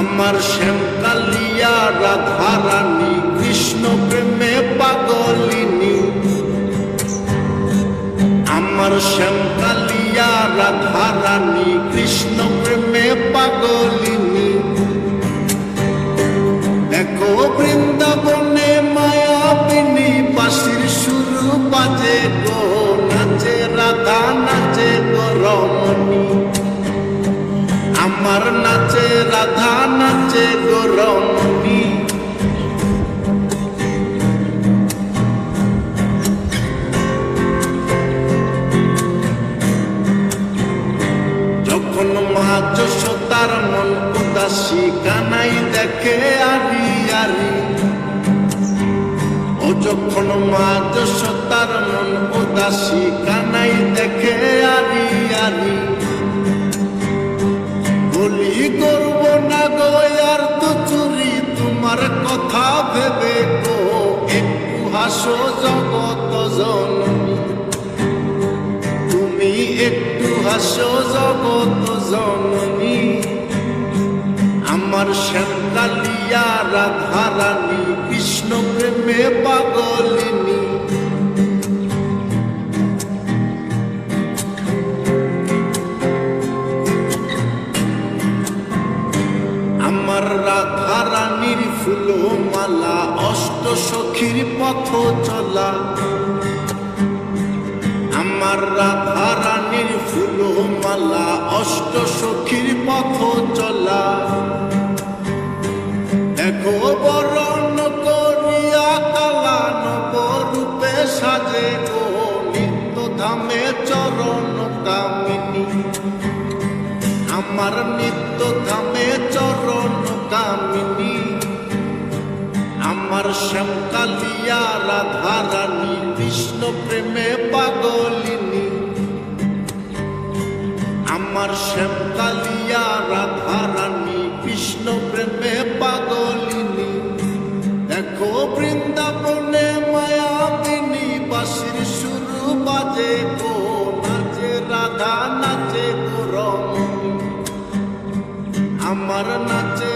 আমার শ্যামকালিয়া রাধা রানী কৃষ্ণ প্রেমে পাগলিনী। আমার শ্যামকালিয়া রাধা রানী কৃষ্ণ প্রেমে পাগলিনী। দেখো বৃন্দাবনে মায়াবিনী বাসির সুর বাজে গো, নাচে রাধা, নাচে গো রমণী। আমার নাচে রাধা নাচে গো রমণী যখন মা যশোদার মন উদাসী কানাই দেখে আরি আরি। ও যখন মা যশোদার মন উদাসী কানাই দেখে আরি একটু জগত জননী তুমি একটু হাসো জগত জননী। আমার শ্যামকালিয়া রাধারানী কৃষ্ণ প্রেমে পাগলিনী রাধা রানীর ফুল মালা অষ্ট সখীর পথ চলা। আমার রাধা রানীর ফুল মালা অষ্ট সখীর পথ চলা। দেখো বরণ করিয়া কালা নবরূপে সাজে গো নিত্য ধামে চরণ কামিনী। আমার নিত্য ধামে চরণ কামিনী আমার শ্যামকালিয়া রাধা রানী কৃষ্ণ প্রেমে পাগলিনী। আমার শ্যামকালিয়া রাধা রানী কৃষ্ণ প্রেমে পাগলিনী। দেখো বৃন্দাবনে মায়াবিনী বাসির সুর বাজে গো, নাচে রাধা, নাচে গো আমার নাচে